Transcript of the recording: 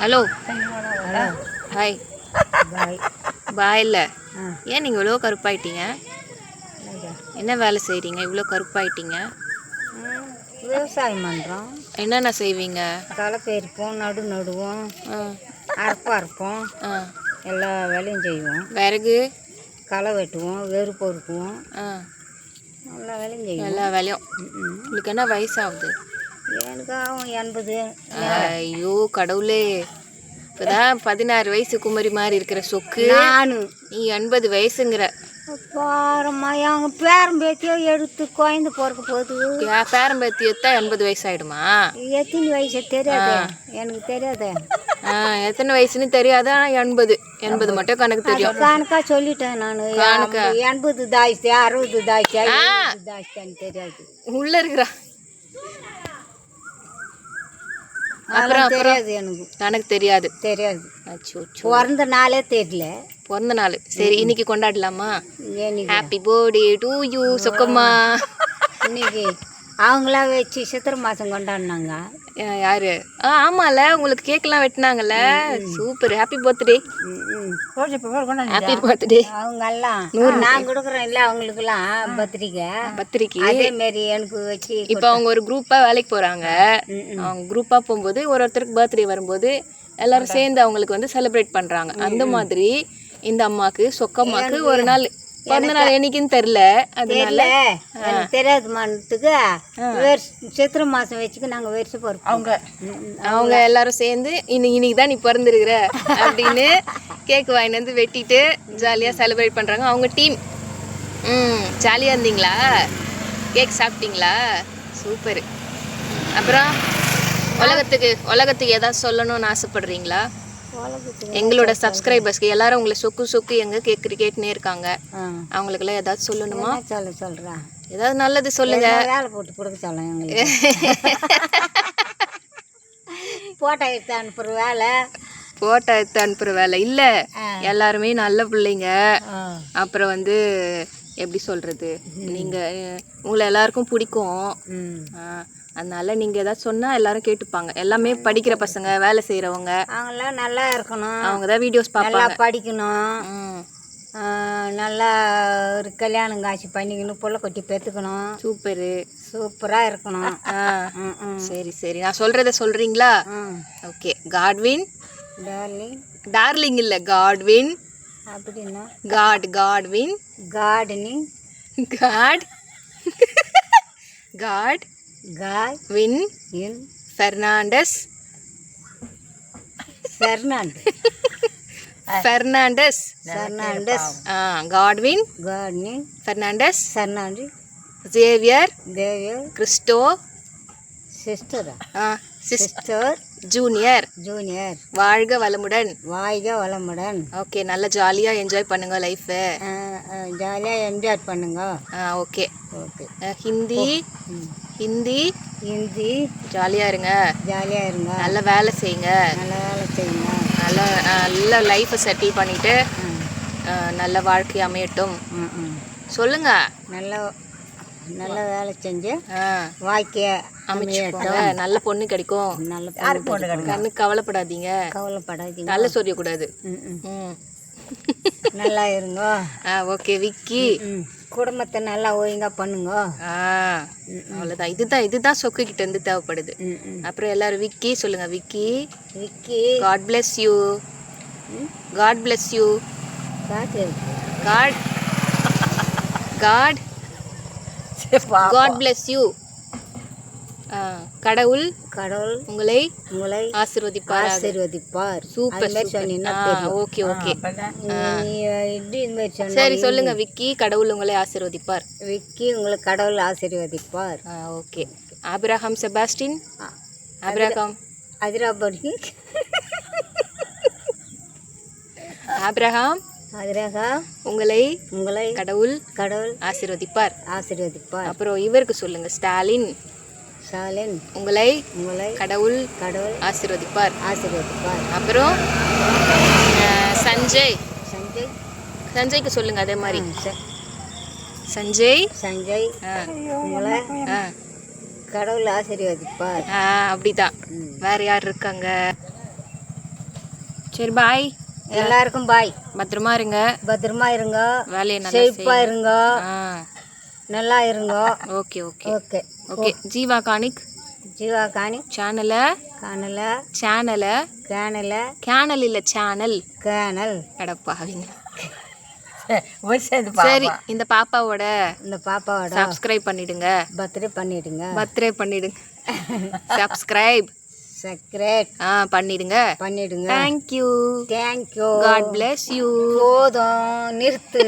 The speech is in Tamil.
ஹலோ. ஹாய். பாய். பாய் இல்லை ஏன் நீங்கள் இவ்வளோ கருப்பாயிட்டீங்க? என்ன வேலை செய்கிறீங்க இவ்வளோ கருப்பாயிட்டீங்க. விவசாயம் பண்ணுறோம் என்னென்ன செய்வீங்க? களை பெருப்போம் நடு நடுவோம். ஆ. அறுப்பு அறுப்போம். ஆ. எல்லா வேலையும் செய்வோம். விறகு. களை வெட்டுவோம் வெறு பொறுக்குவோம். எல்லா வேலையும் செய்வோம். எல்லா வேலையும். உங்களுக்கு என்ன வயசாகுது? எனக்கு ஆகும் எண்பது. ஐயோ கடவுளே. இப்போதான் பதினாறு வயசு குமரி மாதிரி இருக்கிற சொக்கு. நானு. நீ எண்பது வயசுங்கிற. பாரம்மா எங்கள் பேரன் பேத்தியோ எடுத்து குழந்த பிறக்க போகுது. பேரம்பேத்தி எத்தா எண்பது வயசு ஆயிடுமா எத்தனை வயசு தெரியாதே? எனக்கு தெரியாதே. எத்தனை வயசுன்னு தெரியாது ஆனால் எண்பது. எண்பது மட்டும் கணக்கு தெரியும். கணக்கா சொல்லிட்டேன் நான். எண்பது தாய்ச்சி அறுபது தாய்ச்சி எழுபது தாய்ச்சின்னு தெரியாது. உள்ள இருக்கிறா. அதெல்லாம் தெரியாது எனக்கு. எனக்கு தெரியாது. தெரியாது. அச்சோ. பிறந்த நாளே தெரியல. பிறந்த நாள். சரி இன்னைக்கு கொண்டாடலாமா? Happy birthday to you Chokkamma. இன்னைக்கு அவங்களா வச்சு சித்திரை மாதம் கொண்டாடினாங்க. யாரு? ஆ ஆமால உங்களுக்கு கேக்லாம் வெட்டினாங்கல்ல. Super. Happy birthday happy birthday அவங்கெல்லாம் நான் கொடுக்குறேன் இல்லை அவங்களுக்குலாம் பத்திரிக்கை. பத்திரிக்கை. அதே மாரி எனக்கு வச்சு இப்போ அவங்க ஒரு குரூப்பா வேலைக்கு போறாங்க. அவங்க குரூப்பா போகும்போது ஒரு ஒருத்தருக்கு பர்த்டே வரும்போது எல்லாரும் சேர்ந்து அவங்களுக்கு வந்து செலிப்ரேட் பண்றாங்க. அந்த மாதிரி இந்த அம்மாக்கு சொக்கம்மாக்கு ஒரு நாள் பிறந்த நாள் என்னைக்குன்னு தெரியல. அதனால தெரியல. எனக்கு தெரியாதுமானத்துக்கு வேர் சித்திரை மாதம் வச்சுக்கு நாங்கள் வெறிச்சு போகிறோம் அவங்க அவங்க எல்லாரும் சேர்ந்து இன்னைக்கு இன்னைக்கு தான் நீ பிறந்திருக்கிற அப்படின்னு கேக் வாங்கிட்டு வந்து வெட்டிட்டு ஜாலியாக செலிப்ரேட் பண்ணுறாங்க அவங்க டீம் ம் ஜாலியாக இருந்தீங்களா? கேக் சாப்பிட்டீங்களா? சூப்பர். அப்புறம் உலகத்துக்கு உலகத்துக்கு ஏதாவது சொல்லணும்னு ஆசைப்படுறீங்களா? எங்களோட சப்ஸ்கிரைபர்ஸ்க்கு எல்லாரும் உங்களை சொக்கு சொக்கு எங்க கேட்கு கேட்டுனே இருக்காங்க. ஆ. அவங்களுக்கெல்லாம் ஏதாவது சொல்லணுமா? சொல்ல சொல்கிறேன் ஏதாவது நல்லது சொல்லுங்க. வேலை போட்டு கொடுக்க சொல்ல எங்களுக்கு. போட்டோ எடுத்து அனுப்புகிற வேலை. போட்டோ எடுத்து அனுப்புற வேலை. இல்ல எல்லாருமே நல்ல பிள்ளைங்க. அப்புறம் வந்து எப்படி சொல்றது? நீங்க உங்களை எல்லாருக்கும் பிடிக்கும். அதனால நீங்க ஏதாவது சொன்னா எல்லாரும் கேட்டுப்பாங்க. எல்லாமே படிக்கிற பசங்க வேலை செய்யறவங்க அவங்களாம் நல்லா இருக்கணும். அவங்க தான் வீடியோஸ் நல்லா பார்ப்பாங்க படிக்கணும் நல்லா ஒரு கல்யாணம் காட்சி பண்ணிக்கணும் புள்ள கொட்டி பெற்றுக்கணும் சூப்பரு. சூப்பராக இருக்கணும். ம் ம். சரி சரி. நான் சொல்றத சொல்றீங்களா? ம் ஓகே. காட்வின்? டார்லிங். டார்லிங் இல்ல காட்வின். அப்படின்னா? God Godwin. Gardening god. God. Win in Fernandes Fernando Fernandes Fernandes ah Godwin gardening Fernandes Fernando Xavier தேவியர் Christo சிஸ்டரா ஆ, சிஸ் சிஸ்டர் ஜூனியர் ஜூனியர் வாழ்க வளமுடன். வாய்க வளமுடன். ஓகே நல்லா ஜாலியாக என்ஜாய் பண்ணுங்க லைஃபை ஜாலியாக என்ஜாய் பண்ணுங்க. Okay okay Hindi. ம். ஹிந்தி. ஹிந்தி. ஜாலியாக இருங்க. ஜாலியாக இருங்க. நல்ல வேலை செய்யுங்க. நல்ல வேலை செய்யுங்க. நல்ல நல்ல லைஃப்பை செட்டில் ஆ, நல்ல வாழ்க்கை அமையட்டும். சொல்லுங்க. நல்ல நல்ல வேலை செஞ்சு வாழ்க்கைய அமைச்சுக்கோங்க. நல்ல பொண்ணு கிடைக்கும். நல்ல பொண்ணு கிடைக்கும். கவலைப்படாதீங்க. கவலைப்படாதீங்க. நல்ல ம். ம். நல்லா இருங்க ஆ ஓகே விக்கி. குடும்பத்தை நல்லா ஒழுங்கா பண்ணுங்க. ஆ அவ்வளோதான் இதுதான் இதுதான் சொக்கு கிட்ட இருந்து தேவைப்படுது. அப்புறம் எல்லாரும் விக்கி சொல்லுங்க Vicky. Vicky. God bless you god bless you god god god bless you கடவுள் கடவுள் உங்களை உங்களை ஆசீர்வதிப்பார். ஆசீர்வதிப்பார் சூப்பர் ஓகே ஓகே சரி சொல்லுங்க விக்கி கடவுள் உங்களை ஆசீர்வதிப்பார். விக்கி உங்களை கடவுள் ஆசீர்வதிப்பார். Okay Abraham Sebastian? ஆ. ஆபிரகாம். அதிராபடி ஆபிரகாம் அதிரகா உங்களை உங்களை கடவுள் கடவுள் ஆசீர்வதிப்பார். ஆசீர்வதிப்பார். அப்புறம் இவருக்கு சொல்லுங்க ஸ்டாலின். சாலின். உங்களை உங்களை கடவுள் கடவுள் ஆசீர்வதிப்பார். ஆசீர்வதிப்பார். அப்புறம் சஞ்சய். சஞ்சய். சஞ்சய்க்கு சொல்லுங்க அதே மாதிரி. சஞ்சய். சஞ்சய். உங்களை கடவுள் ஆசீர்வதிப்பார். அப்படிதான். வேற யார் இருக்காங்க? சரி பாய் எல்லாருக்கும் பாய் பத்திரமா இருங்க. பத்திரமா இருங்க. வேலையை செழிப்பா இருங்க. நல்லா இருங்க. Okay okay. Okay. Okay. Jeeva கானிக் Jeeva காணி சேனலை காணல. சேனலை கேனல கேனல் இல்லை சேனல் கேனல் எடப்பாவிங்க சரி இந்த பாப்பாவோட இந்த பாப்பாவோட சப்ஸ்கிரைப் பண்ணிடுங்க. பர்த்டே பண்ணிடுங்க. பர்த்டே பண்ணிடுங்க. சப்ஸ்கிரைப் சக்ரேட் ஆ பண்ணிடுங்க. பண்ணிடுங்க. Thank you thank you god bless you போதும் நிறுத்து.